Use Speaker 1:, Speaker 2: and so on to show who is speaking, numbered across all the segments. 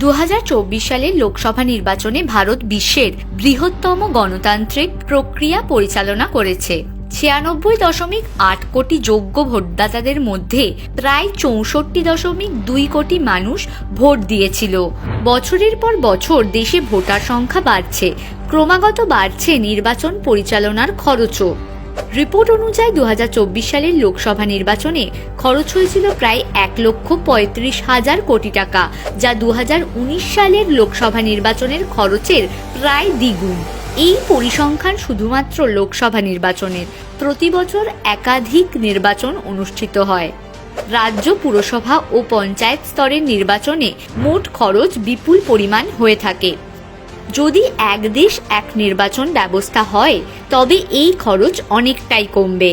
Speaker 1: দু হাজার চব্বিশ সালের লোকসভা নির্বাচনে ভারত বিশ্বের বৃহত্তম গণতান্ত্রিক প্রক্রিয়া পরিচালনা করেছে। ছিয়ানব্বই দশমিক আট কোটি যোগ্য ভোটদাতাদের মধ্যে প্রায় চৌষট্টি দশমিক দুই কোটি মানুষ ভোট দিয়েছিল। বছরের পর বছর দেশে ভোটার সংখ্যা বাড়ছে। ক্রমাগত বাড়ছে নির্বাচন পরিচালনার খরচও। রিপোর্ট অনুযায়ী দু হাজার চব্বিশ সালের লোকসভা নির্বাচনে খরচ হয়েছিল প্রায় এক লক্ষ পঁয়ত্রিশ হাজার কোটি টাকা, যা দু হাজার উনিশ সালের লোকসভা নির্বাচনের খরচের প্রায় দ্বিগুণ। এই পরিসংখ্যান শুধুমাত্র লোকসভা নির্বাচনের। প্রতি বছর একাধিক নির্বাচন অনুষ্ঠিত হয়। রাজ্য পুরসভা ও পঞ্চায়েত স্তরের নির্বাচনে মোট খরচ বিপুল পরিমাণ হয়ে থাকে। যদি এক দেশ এক নির্বাচন ব্যবস্থা হয়, তবে এই খরচ অনেকটাই কমবে।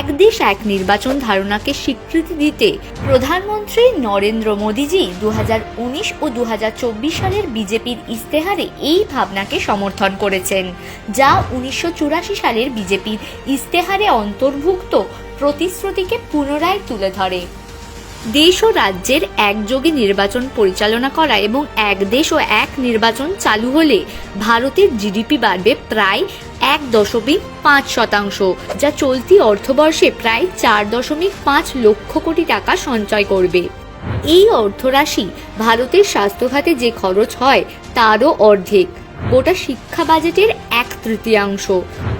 Speaker 1: এক দেশ এক নির্বাচন ধারণাকে স্বীকৃতি দিতে প্রধানমন্ত্রী নরেন্দ্র মোদীজি দু হাজার উনিশ ও দু হাজার চব্বিশ সালের বিজেপির ইস্তেহারে এই ভাবনাকে সমর্থন করেছেন, যা উনিশশো চুরাশি সালের বিজেপির ইস্তেহারে অন্তর্ভুক্ত প্রতিশ্রুতিকে পুনরায় তুলে ধরে। দেশ ও রাজ্যের একযোগে নির্বাচন পরিচালনা করা এবং এক দেশ ও এক নির্বাচন চালু হলে ভারতের জিডিপি বাড়বে প্রায় এক দশমিক পাঁচ শতাংশ, যা চলতি অর্থবর্ষে প্রায় চার দশমিক পাঁচ লক্ষ কোটি টাকা সঞ্চয় করবে। এই অর্থরাশি ভারতের স্বাস্থ্যখাতে যে খরচ হয়, তারও অর্ধেক। গোটা শিক্ষা বাজেটের এক তৃতীয়াংশ।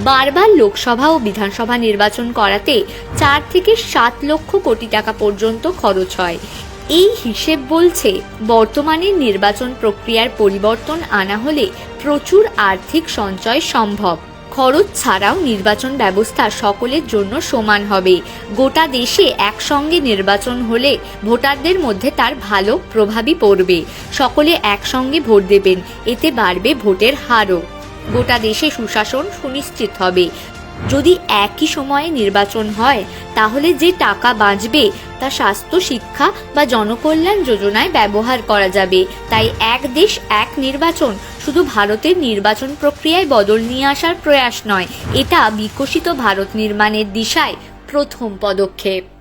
Speaker 1: বারবার লোকসভা ও বিধানসভা নির্বাচন করাতে চার থেকে সাত লক্ষ কোটি টাকা পর্যন্ত খরচ হয়। এই হিসেব বলছে, বর্তমানে নির্বাচন প্রক্রিয়ার পরিবর্তন আনা হলে প্রচুর আর্থিক সঞ্চয় সম্ভব। খরচ ছাড়াও নির্বাচন ব্যবস্থা সকলের জন্য সমান হবে। গোটা দেশে একসঙ্গে নির্বাচন হলে ভোটারদের মধ্যে তার ভালো প্রভাবই পড়বে। সকলে একসঙ্গে ভোট দেবেন, এতে বাড়বে ভোটের হারও। গোটা দেশে সুশাসন সুনিশ্চিত হবে। যদি একই সময়ে নির্বাচন হয়, তাহলে যে টাকা বাঁচবে, তা স্বাস্থ্য, শিক্ষা বা জনকল্যাণ যোজনায় ব্যবহার করা যাবে। তাই এক দেশ এক নির্বাচন, শুধু ভারতের নির্বাচন প্রক্রিয়ায় বদল নিয়ে আসার প্রয়াস নয়, এটা বিকশিত ভারত নির্মাণের দিশায় প্রথম পদক্ষেপ।